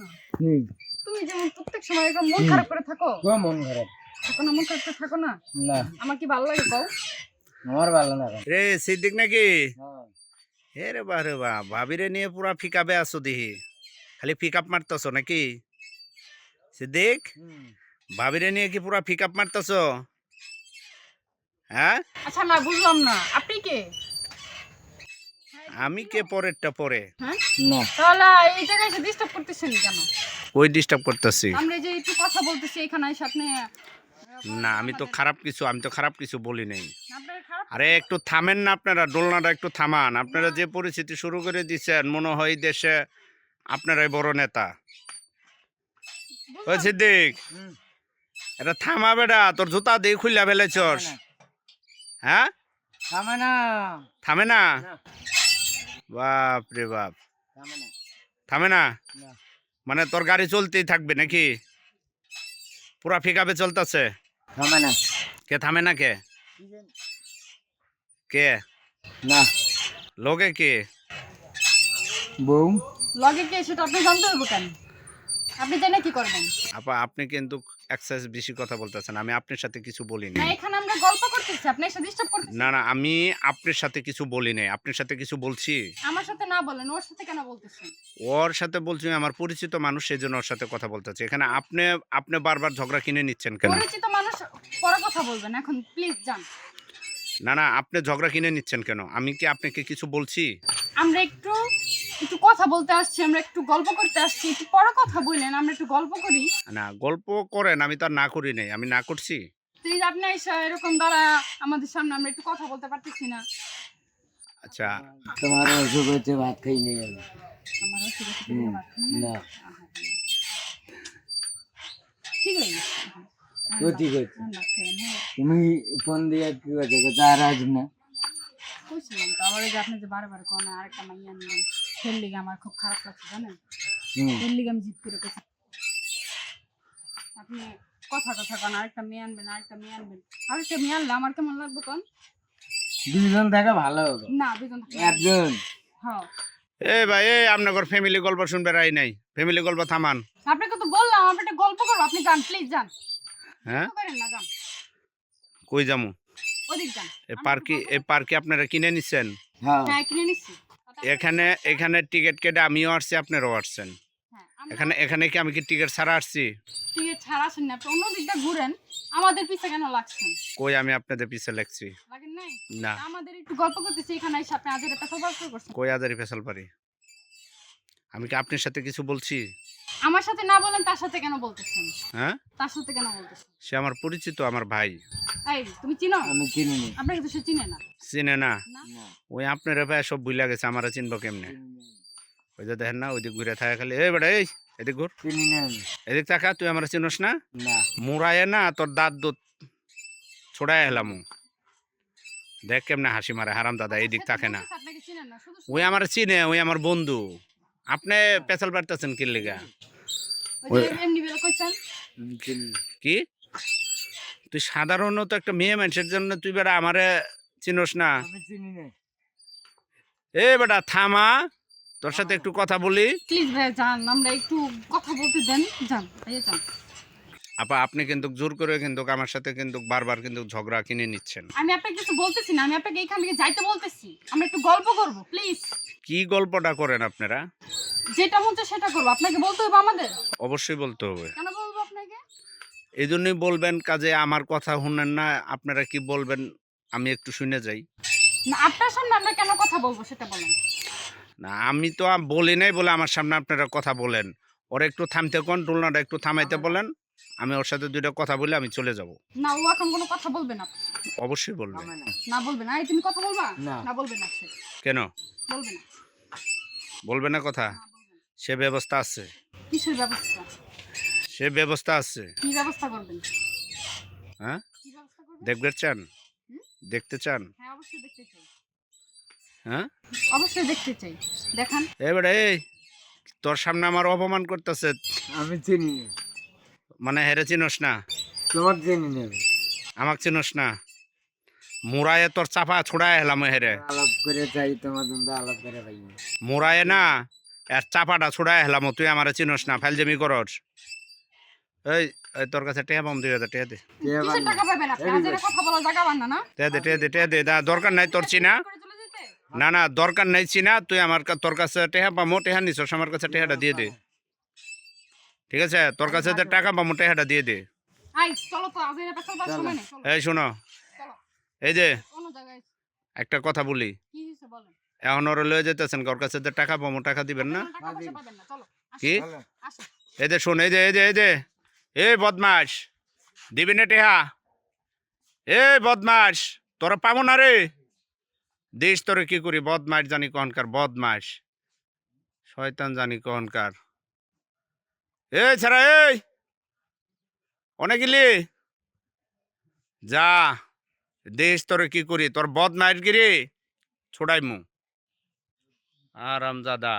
না। তুমি যেমন প্রত্যেক সময় এরকম মন খারাপ করে থাকো তো মন খারাপ? থাকো না মন খারাপ করে থাকো না। না। আমার কি ভালো লাগে কও? আমার ভালো না রে সিদ্দিক নাকি? হ্যাঁ। হে রে বা রে বা ভাবিরে নিয়ে পুরা ফিকাবে আছো দিহি। খালি পিক আপ মারতেছ নাকি? সিদ্দিক। ভাবিরে নিয়ে কি পুরা পিক আপ মারতেছ? হ্যাঁ? আচ্ছা না বুঝলাম না। আপনি কে? আমি কে পরেরটা পরে? হ্যাঁ? না। তাহলে এই জায়গায় এসে ডিস্টার্ব করতেছেন কেন? ওই ডিস্টার্ব করতেছি। আমরা যে একটু কথা বলতেছি এখানে এসে আপনি না আমি তো খারাপ কিছু আমি তো খারাপ কিছু বলি নাই। আরে একটু থামেন না আপনারা দোলনাটা একটু থামান। আপনারা যে পরিস্থিতি শুরু করে দিচ্ছেন মনে হয় দেশে আপনারাই বড় নেতা। ওই। সিদ্দিক এটা থামা বেটা তোর জুতা দিয়ে খুললা ফেলেছস। হ্যাঁ? থামে না। থামে না। বাপ। রে বাপ থামে না। মানে তোর গাড়ি চলতেই থাকবে নাকি? পুরা ফিকাবে চলতেছে? থামে না। কে থামে না কে? কে? না। লোকে কে? বউ। লগে কে? সেটা আপনি জানতে হবে কেন আপনি জানে কি করবেন? আপা আপনি কিন্তু এক্সারসাইজ বেশি কথা বলতেছেন আমি আপনার সাথে কিছু বলিনি। না এখানে আমরা গল্প করতেছি আপনি এসে ডিস্টার্ব করতেছেন। না না আমি আপনার সাথে কিছু বলি নাই আপনার সাথে কিছু বলছি? আমার সাথে না বলেন ওর সাথে কেন বলতেছেন? ওর সাথে বলছি আমার পরিচিত মানুষ সেই জন্য ওর সাথে কথা বলতেছে। এখানে আপনি আপনি বারবার ঝগড়া কিনে নিচ্ছেন কেন? পরিচিত মানুষ পরে কথা বলবেন এখন প্লিজ যান। না না আপনি ঝগড়া কিনে নিচ্ছেন কেন? আমি কি আপনাকে কিছু বলছি? আমরা একটু একটু কথা বলতে আসছি আমরা একটু গল্প করতে আসছি একটু পরে কথা বললেন আমরা একটু গল্প করি। না গল্প করেন আমি তো আর না করি নাই আমি না করছি। তো এই আপনি এসে এরকম দ্বারা আমাদের সামনে আমরা একটু কথা বলতে পারতেছি না। আচ্ছা। তোমার অসুখ হচ্ছে ভাত খাই নিয়ে যাবে আমার অসুখ আছে, হুম, তুমি ভাত খাবে না? না ঠিক আছে। ঠিক হ্যাঁ। তুমি ফোন দিয়ে কি আজ না। কইছিলাম তো আবার যে আপনি যে বারবার কোন আরেকটা মাইয়া নিলেন সের লিগে আমার খুব খারাপ লাগছে জানেন? এর লিগে আমি জিদ করে আপনি কথা কথা কোন আরেকটা মেয়ে আনবেন আরেকটা মেয়ে আনবেন। আরেকটা মেয়ে আনলে আমার কেমন লাগবে কোন? দুজন থাকা ভালো না দুজন একজন। হ্যাঁ। এ ভাই এই আপনার ফ্যামিলি গল্প শুনবে রাই নাই। ফ্যামিলি গল্প থামান। আপনাকে তো বললাম আপনি একটা গল্প করব আপনি যান প্লিজ যান। হ্যাঁ? করেন না যান। কই যামু? ওদিক যান। এই পার্কে এই পার্কে আপনারা কিনে নিচ্ছেন হ্যাঁ। হ্যাঁ কিনে নিচ্ছি এখানে এখানে টিকিট কেটে আমিও আসছি আপনারাও আসছেন। হ্যাঁ এখানে এখানে কি আমি কি টিকিট ছাড়া আসছি? টিকিট ছাড়া আসেন না আপনি অন্য দিকটা ঘুরেন। আমাদের পিছে কেন লাগছেন? কই আমি আপনাদের পিছে লাগছি? লাগেন নাই? না। আমাদের একটু গল্প করতেছি এখানে এসে আপনি আজের করছেন কই আজের পারি? আমি কি আপনার সাথে কিছু বলছি? আমার সাথে না বলেন তার সাথে কেন বলতেছেন? হ্যাঁ? তার সাথে কেন বলতেছেন? সে আমার পরিচিত আমার ভাই। এই তুমি চিনো? আমি চিনি নি। আপনাকে তো সে চিনে না? চিনে না। ওই আপনার ভাই সব বুঝলা গেছে আমার চিনবো কেমনে? ওই যে দেখেন না ওইদিক ঘুরে থাকে খালি এই বেটা এই এদিক ঘুর। চিনি না এদিক থাকা তুই আমার চিনস না? না। মুড়ায় না তোর দাঁত দুধ ছড়াই এলাম দেখ কেমনে হাসি মারে হারাম দাদা এইদিক সে তো থাকে না। বলতেছে আপনাকে চিনেন না শুধু ওই আমার চিনে ওই আমার বন্ধু। আপনি পেছাল পারতেছেন কি লিগা। কি? তুই সাধারণত একটা মেয়ে মানুষের জন্য তুই বেটা আমারে চিনস না। এ বেটা থামা। তোর সাথে একটু কথা বলি। প্লিজ ভাই যান আমরা একটু কথা বলতে দেন। যান যান। আপা আপনি কিন্তু জোর করে কিন্তু আমার সাথে কিন্তু বারবার কিন্তু ঝগড়া কিনে নিচ্ছেন। আমি আপনাকে কিছু বলতেছি না আমি আপনাকে এইখান থেকে যাইতে বলতেছি। আমরা একটু গল্প করব প্লিজ কি গল্পটা করেন আপনারা? যেটা মন চায় সেটা করব। আপনাকে বলতে হবে আমাদের? অবশ্যই বলতে হবে। কেন বলব আপনাকে? এই জন্যই বলবেন কাজে আমার কথা শুনেন না আপনারা কি বলবেন আমি একটু শুনে যাই। না আপনার সামনে আমরা কেন কথা বলব সেটা বলেন। না আমি তো বলি নাই বলে আমার সামনে আপনারা কথা বলেন। ওর একটু থামতে কোন ডোলনাটা একটু থামাইতে বলেন আমি ওর সাথে দুইটা কথা বলে আমি চলে যাব। না ও এখন কোনো কথা বলবে না। অবশ্যই বলবে। না না বলবে না। এই তুমি কথা বলবা? না। বলবে না কেন? বলবে না। বলবে না কথা। সে ব্যবস্থা আছে। কিসের ব্যবস্থা? সে ব্যবস্থা আছে। কি ব্যবস্থা করবেন? হ্যাঁ? কি ব্যবস্থা করবেন? দেখতে চান? দেখতে চান? হ্যাঁ অবশ্যই দেখতে চাই। হ্যাঁ? অবশ্যই দেখতে চাই। দেখান। এবারে এই তোর সামনে আমার অপমান করতেছে। আমি চিনি। মানে হেরে চিনস না? তোমার চিনি না আমাকে আমাক চিনস না? মুরায়ে তোর চাপা ছড়ায় হেলাম হেরে আলাপ করে চাই তোমার কিন্তু আলাপ করে না। মুরায়ে না আর চাপাটা ছুড়াই হেলাম তুই আমার চিনস না ফাইলজামি করস। এই এই তোর কাছে টেহা পাম দুই হাজার টেহা দে। টেহা দে টেহা দে টেহা দে না দরকার নাই তোর চিনা। না না দরকার নাই চিনা তুই আমার কা- তোর কাছে টেহা পামো টেহা নিছস আমার কাছে টেহাটা দিয়ে দে। ঠিক আছে? তোর কাছে যে টাকা পামো টেহাটা দিয়ে দে। এই শোনো এই যে একটা কথা বলি। এখন ওরা লয়ে যেতেছেন ওর কাছে টাকা পাবো টাকা দিবেন না কি? এই যে শোন এই যে এই যে এই যে এ বদমাস দিবি না টেহা? এ বদমাস তোরা পাবো না রে? দেশ তোরে কি করি বদমাস জানি কহনকার বদমাস শয়তান জানি কহনকার। এই ছাড়া এই! অনেক যা। দেশ তোরে কি করি? তোর বদমাস গিরি ছোড়াই মু আরাম দাদা